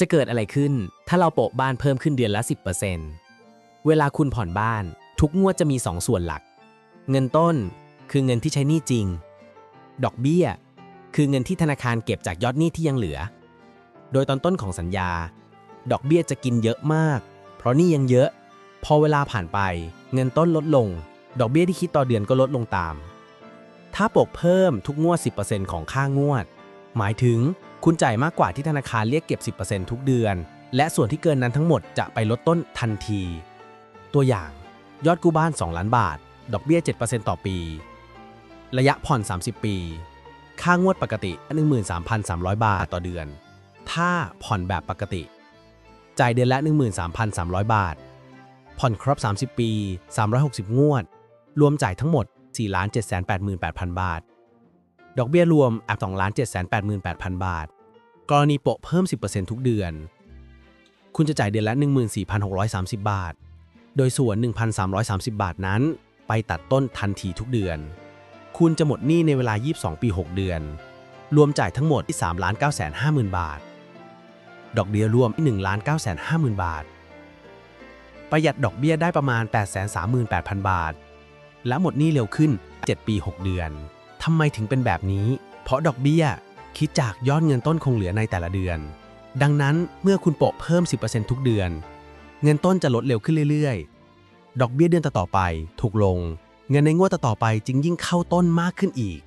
จะเกิดอะไรขึ้น ถ้าเราโปะบ้านเพิ่มขึ้นเดือนละ 10%เวลาคุณผ่อนบ้าน ทุกงวดจะมี 2 ส่วนหลัก เงินต้นคือเงินที่ใช้หนี้จริง ดอกเบี้ย คือเงินที่ธนาคารเก็บจากยอดหนี้ที่ยังเหลือ โดยตอนต้นของสัญญา ดอกเบี้ยจะกินเยอะมาก เพราะหนี้ยังเยอะ พอเวลาผ่านไป เงินต้นลดลง ดอกเบี้ยที่คิดต่อเดือนก็ลดลงตาม ถ้าโปกเพิ่มทุกงวด 10%ของค่างวด หมายถึงคุณจ่ายมากกว่าที่ธนาคารเรียกเก็บ 10%ทุกเดือน และส่วนที่เกินนั้นทั้งหมดจะไปลดต้นทันที ตัวอย่าง ยอดกู้บ้าน 2 ล้านบาท ดอกเบี้ย 7%ต่อปี ระยะผ่อน 30 ปี ค่างวดปกติ 13,300 บาทต่อเดือน ถ้าผ่อนแบบปกติ จ่ายเดือนละ 13,300 บาท ผ่อนครบ 30 ปี 360 งวด รวมจ่ายทั้งหมด 4,788,000 บาท ดอกเบี้ยรวมอับ2,788,000 บาท กรณีโปะเพิ่ม 10%ทุกเดือน คุณจะจ่ายเดือนละ 14,630 บาท โดยส่วน 1,330 บาทนั้น ไปตัดต้นทันทีทุกเดือน คุณจะหมดหนี้ในเวลา 22 ปี 6 เดือน รวมจ่ายทั้งหมดที่3,950,000 บาท ดอกเบี้ยรวม1,950,000 บาท ประหยัดดอกเบี้ยได้ประมาณ 838,000 บาท และหมดหนี้เร็วขึ้น 7 ปี 6 เดือน ทำไมถึงเป็นแบบนี้ เพราะดอกเบี้ย คิดจากยอดเงินต้นคงเหลือในแต่ละเดือน ดังนั้นเมื่อคุณโปะเพิ่ม 10%ทุกเดือน เงินต้นจะลดเร็วขึ้นเรื่อยๆ ดอกเบี้ยเดือนต่อไปถูกลง เงินในงวดต่อไปจึงยิ่งเข้าต้นมากขึ้นอีก